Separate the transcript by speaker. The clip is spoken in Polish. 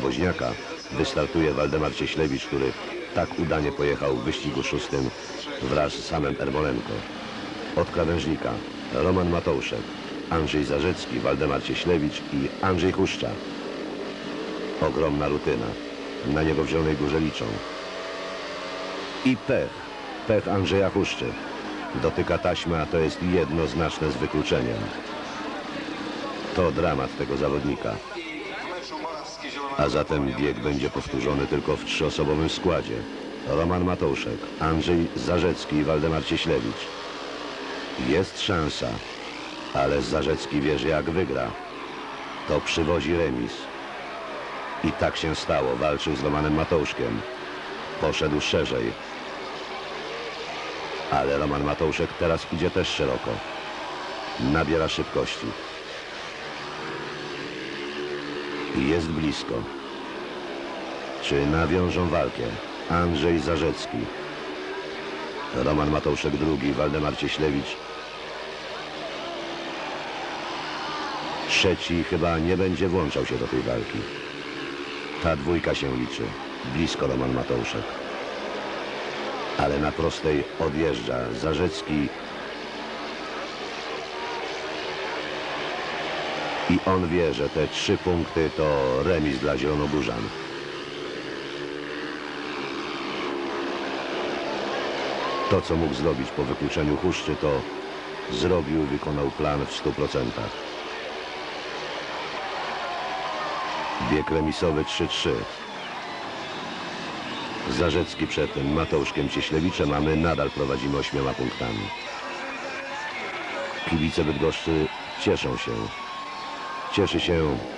Speaker 1: Woźniaka wystartuje Waldemar Cieślewicz, który tak udanie pojechał w wyścigu szóstym wraz z samym Ermolenko. Od krawężnika Roman Matouszek, Andrzej Zarzecki, Waldemar Cieślewicz i Andrzej Huszcza. Ogromna rutyna. Na niego w Zielonej Górze liczą. I pech. Pech Andrzeja Huszczy. Dotyka taśmy, a to jest jednoznaczne z wykluczeniem. To dramat tego zawodnika. A zatem bieg będzie powtórzony tylko w trzyosobowym składzie. Roman Matouszek, Andrzej Zarzecki i Waldemar Cieślewicz. Jest szansa, ale Zarzecki wie, że jak wygra, to przywozi remis. I tak się stało. Walczył z Romanem Matouszkiem. Poszedł szerzej. Ale Roman Matouszek teraz idzie też szeroko. Nabiera szybkości. Jest blisko. Czy nawiążą walkę? Andrzej Zarzecki. Roman Matouszek drugi, Waldemar Cieślewicz. Trzeci chyba nie będzie włączał się do tej walki. Ta dwójka się liczy. Blisko Roman Matouszek. Ale na prostej odjeżdża Zarzecki. I on wie, że te trzy punkty to remis dla Zielonogórzan. To, co mógł zrobić po wykluczeniu Huszczy, to zrobił, wykonał plan w 100%. Bieg remisowy 3-3. Zarzecki przed Mateuszkiem Cieślewiczem, a my nadal prowadzimy ośmioma punktami. Kibice Bydgoszczy cieszą się. Cieszy się